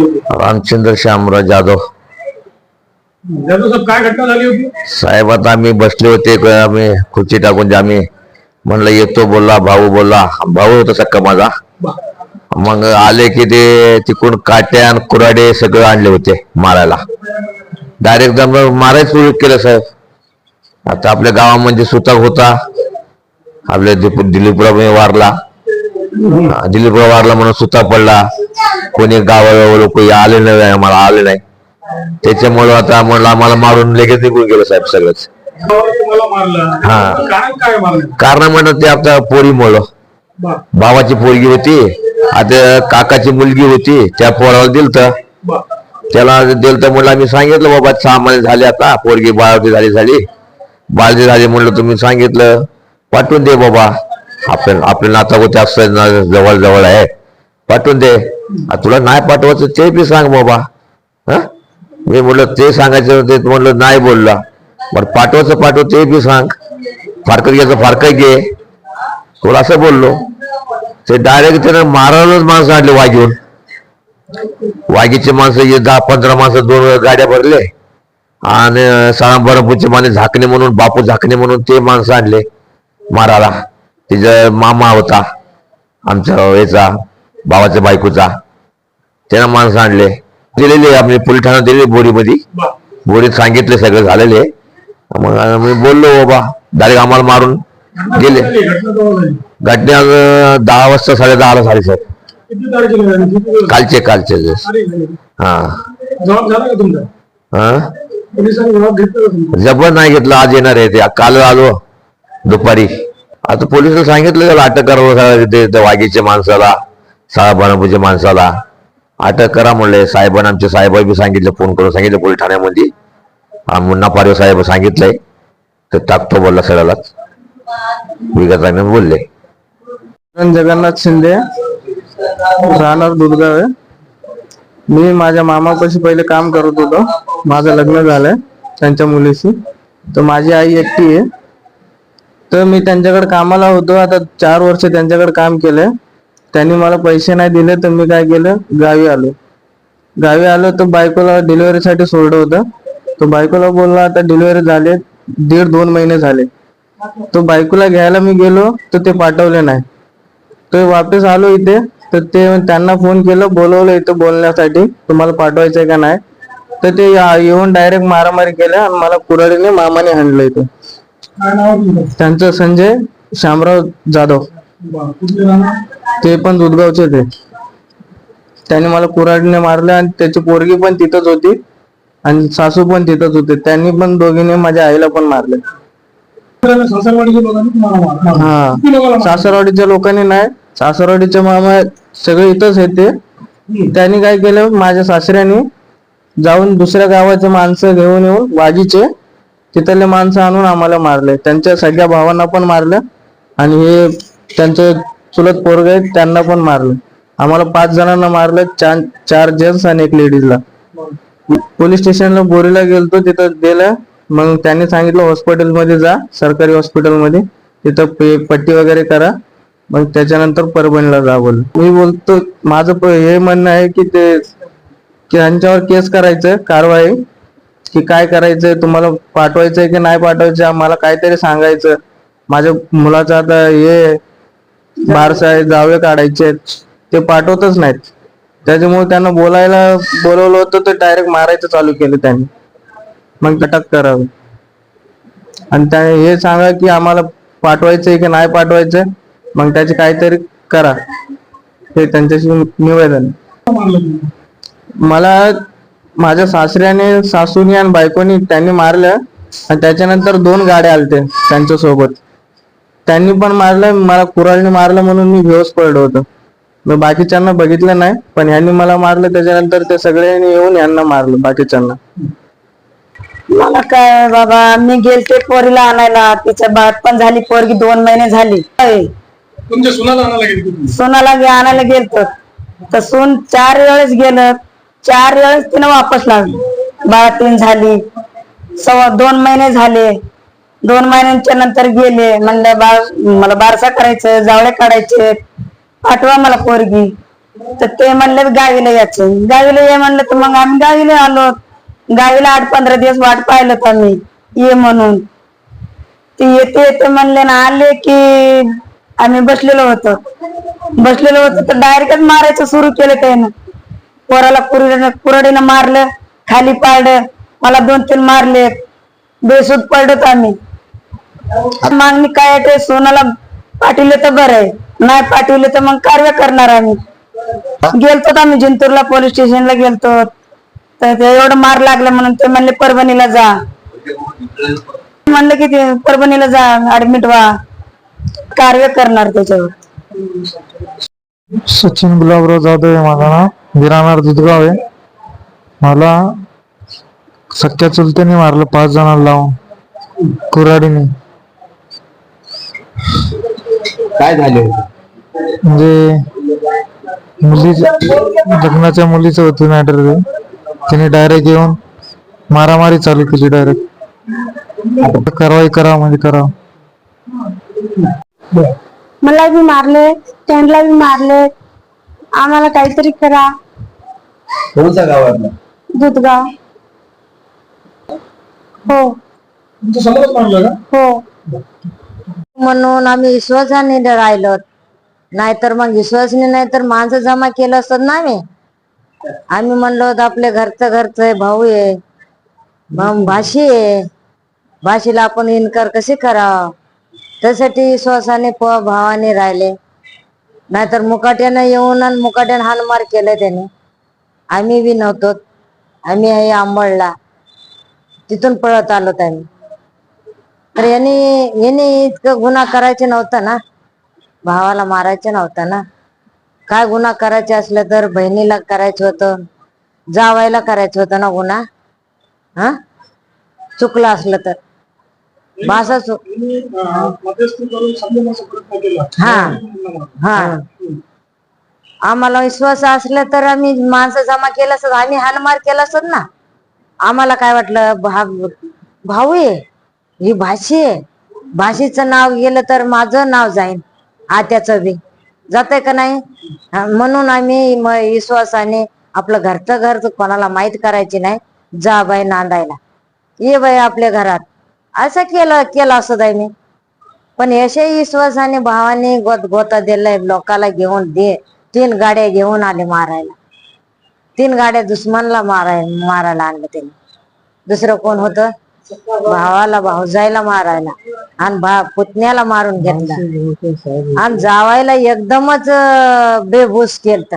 रामचंद्र श्यामराव जाधव. जाधव साहेब काय घटना झाली होती? साहेब आता आम्ही बसले होते आम्ही खुर्ची टाकून आम्ही म्हणलं येतो बोलला भाऊ बोलला भाऊ होता सक्का माझा. मग आले की ते तिकडून काट्या आणि कुराडे सगळं आणले होते मारायला. डायरेक्ट मारायच सुरू केलं साहेब. आता आपल्या गावामध्ये सुताक होता. आपल्या दिलीपराव वारला. दिलीपराव वारला म्हणून सुता पडला. कोणी गावागाव कोणी आले नाही आम्हाला आले नाही. त्याच्यामुळे आता म्हणलं आम्हाला मारून लगेच निघून गेलो साहेब सगळंच. हा. कारण म्हणत ते आता पोरीमुळं. बा भावाची पोरगी होती आता काकाची मुलगी होती त्या पोराला दिलत. त्याला दिलत म्हणलं आम्ही सांगितलं बाबा सहा महिने झाले आता पोरगी बाळती झाली झाली. बाळती झाली म्हणलं तुम्ही सांगितलं. पाठवून दे बाबा. आपण आपले नाता होते असं जवळ जवळ आहे. पाठवून दे. तुला नाही पाठवायचं ते बी सांग बाबा. हा? मी म्हणलं ते सांगायचं ते म्हणलं नाही बोलला. बरं पाठवायचं पाठव ते बी सांग. फारकत घ्यायचं फारकत घे. तुला असं बोललो. ते डायरेक्ट त्यानं मारायलाच माणसं आणले वाघीहून. वाघीचे माणसं हे दहा पंधरा माणसं दोन गाड्या भरले. आणि साळांबरपूरचे माने झाकणे म्हणून बापू झाकणे म्हणून ते माणसं आणले मारायला. तिचा मामा होता आमच्या याचा भावाच्या बायकोचा. त्यानं माणसं आणले. दिलेले आपले पोलीस ठाण्यात दिलेले बोरीमध्ये. बोरीत सांगितले सगळं झालेले. मग आम्ही बोललो बाबा डायरेक्ट आम्हाला मारून गेले. घटना दहा वाजता साडे दहाला झाली दिवस कालचे कालचे? हा. हा? जबर नाही घेतलं आज येणार आहे ते. काल आलो दुपारी. आता पोलिसांना सांगितलं त्याला अटक करावं ते वाघीच्या माणसाला साळाबानापूरच्या माणसाला. अटक करा म्हणले. साहेबांना आमचे साहेब बी सांगितलं फोन करून सांगितलं पोलीस ठाण्यामध्ये. मुन्ना पारवे साहेब सांगितलंय तर टाकतो बोलला सगळ्यालाच विगताने बोलले. जगन्नाथ शिंदे. राहणार दुधगाव मी माझ्या मामापाशी पहिले काम करत होतो. माझं लग्न झालंय त्यांच्या मुलीशी. तर माझी आई एकटी आहे. तर मी त्यांच्याकडे कामाला होतो. आता चार वर्ष त्यांच्याकडे काम केलंय त्यांनी मला पैसे नाही दिले तर मी काय केलं? गावी आलो. गावी आलो तर बायकोला डिलिव्हरीसाठी सोडलं होतं. तो बायकोला बोलला आता डिलिव्हरी झाले. दीड दोन महिने झाले. तो बायकोला घ्यायला मी गेलो तर ते पाठवले नाही. तो वापस आलो इथे तर ते त्यांना फोन केलं बोलवलं इथं बोलण्यासाठी तुम्हाला पाठवायचंय का नाही? तर ते येऊन डायरेक्ट मारामारी केल्या आणि मला कुराडीने मामाने हाणलं इथं काय नाव आहे तुमचं त्यांचं संजय श्यामराव जाधव. ते पण दुधगावचे ते. त्यांनी मला कुऱ्हाडीने मारले आणि त्याची पोरगी पण तिथंच होती आणि सासू पण तिथंच होते. त्यांनी पण दोघीने माझ्या आईला पण मारले. हा. सासरवाडीच्या लोकांनी नाही सासरवाडीचे मामा सगळे इथंच येते ते. त्यांनी काय केलं माझ्या सासऱ्याने जाऊन दुसऱ्या गावाचे माणसं घेऊन येऊन वाजीचे तिथले माणसं आणून आम्हाला मारले. त्यांच्या सगळ्या भावांना पण मारलं आणि हे त्यांचं चुलत पोरग आहेत त्यांना पण मारलं. आम्हाला पाच जणांना मारलं चार चार जेंट्स आणि एक लेडीजला. पोलीस स्टेशनला बोरीला गेलतो तिथं दिलं मग त्यांनी सांगितलं हॉस्पिटलमध्ये जा सरकारी हॉस्पिटलमध्ये. तिथं पे- पट्टी वगैरे करा. मग त्याच्यानंतर परभणीला जा बोल मी बोलतो माझं हे म्हणणं आहे की ते त्यांच्यावर केस करायचं कारवाई. की काय करायचंय तुम्हाला पाठवायचंय की नाही पाठवायचं मला काहीतरी सांगायचं. माझ्या मुलाचं आता हे बारसा आहे जावे काढायचे ते पाठवतच नाहीत. त्याच्यामुळे त्यांना बोलायला बोलवलं होतं ते डायरेक्ट मारायचं चालू केलं त्यांनी. मग अटक करावं आणि त्या हे सांगा की आम्हाला पाठवायचंय की नाही पाठवायचंय मग त्याचे काहीतरी करा. हे त्यांच्याशी निवेदन. मला माझ्या सासऱ्याने सासूनी आणि बायकोनी त्यांनी मारलं आणि त्याच्यानंतर दोन गाड्या आलते त्यांच्यासोबत त्यांनी पण मारलं मला कुराळने मारलं म्हणून मी बेहोश पडलो होतो. मी बाकीच्यांना बघितलं नाही पण ह्यांनी मला मारलं त्याच्यानंतर ते सगळ्यांनी येऊन यांना मारलं बाकीच्यांना. मला काय बाबा मी गेलते पोरीला आणायला. तिच्या बाळ पण झाली पोरगी दोन महिने झाली. तुमच्या सुनाला आणायला गेलतो. तर सून चार वेळेस गेलं. चार वेळेस तिनं वापस लागली बाळा तीन झाली. सव्वा दोन महिने झाले. दोन महिन्यांच्या नंतर गेले. म्हणलं बाळ मला बारसा करायचं जावळे काढायचे. पाठवा मला पोरगी. तर ते म्हणले गावीला यायचं. गावीला ये म्हणलं तर मग आम्ही गावीला आलो. गावीला आठ पंधरा दिवस वाट पाहिलं आम्ही ये म्हणून. ते येते येते म्हणले ना आले की आम्ही बसलेलो होतो. बसलेलो होतो तर डायरेक्टच मारायचं सुरू केलं त्यानं. पोराला कुरडीनं कुरडीनं मारलं खाली पाडलं मला दोन तीन मारले. बेसूद पडत आम्ही. मागणी काय आहे ते सोनाला पाठवले तर बरं आहे. नाही पाठवले तर मग कारवाई करणार आम्ही. गेलतो आम्ही जिंतूरला पोलीस स्टेशनला गेलतो तर ते एवढं मार लागलं म्हणून ते म्हणले परभणीला जा. म्हणलं की ते परभणीला जा ऍडमिट व्हा. कारवाई करणार त्याच्यावर. सचिन गुलाबराव जाधव आहे माझं नाव. विराणार दुधगाव आहे. मला सख्या चुलत्याने मारलं पाच जणांना लावून. कुऱ्हाडीने. काय झाले? म्हणजे मुलीचं लग्नाच्या मुलीचं होतं मॅटर ते. त्याने डायरेक्ट येऊन मारामारी चालू केली डायरेक्ट कारवाई करा म्हणजे करा. मला बी मारले त्यांना बी मारले. आम्हाला काहीतरी करा. कोणत्या गावातला? दुधगाव. हो. समोरच मारलं का? हो. म्हणून आम्ही विश्वासाने राहिलो. नाहीतर मग विश्वासने नाही तर माणसं जमा केलं असत ना आम्ही. आम्ही म्हणलो होतो आपल्या घरचं घरचं आहे भाऊ आहे. मग भाषी आहे. भाषेला आपण इन्कार कसे करावं? त्यासाठी विश्वासाने प भावाने राहिले. नाहीतर मुकाट्यानं येऊन आणि मुकाट्यानं हानमार केलं त्याने. आम्ही बी नव्हतो. आम्ही आहे आंबळला. तिथून पळत आलो आम्ही. तर यांनी यांनी इतकं गुन्हा करायचे नव्हता ना. भावाला मारायचं नव्हतं ना. काय गुन्हा करायचे असलं तर बहिणीला करायचं होतं. जावायला करायचं होतं ना गुन्हा. हा? चुकलं असलं तर. भाषा चुक हा. हा. आम्हाला विश्वास असला तर आम्ही माणसं जमा केलं असत आम्ही हानमार केला असत ना. आम्हाला काय वाटलं भा भाऊ आहे ही भाषी आहे. भाषेचं नाव गेलं तर माझं नाव जाईन आत्याचं बी. जाते का नाही? म्हणून आम्ही विश्वासाने आपलं घरचं घर कोणाला माहीत करायची नाही जा बाई नांदायला. ये बाई आपल्या घरात. असं केलं केलं असत आहे मी पण यशही विश्वासाने भावाने गोत गोता दिलाय लोकाला घेऊन दे. तीन गाड्या घेऊन आले मारायला. तीन गाड्या दुश्मनला माराय मारायला आणलं त्यांनी. दुसरं कोण होतं? भावाला भाऊजाईला मारायला आणि भा पुतण्याला मारून घेतला. आणि जावायला एकदमच बेभूस केलं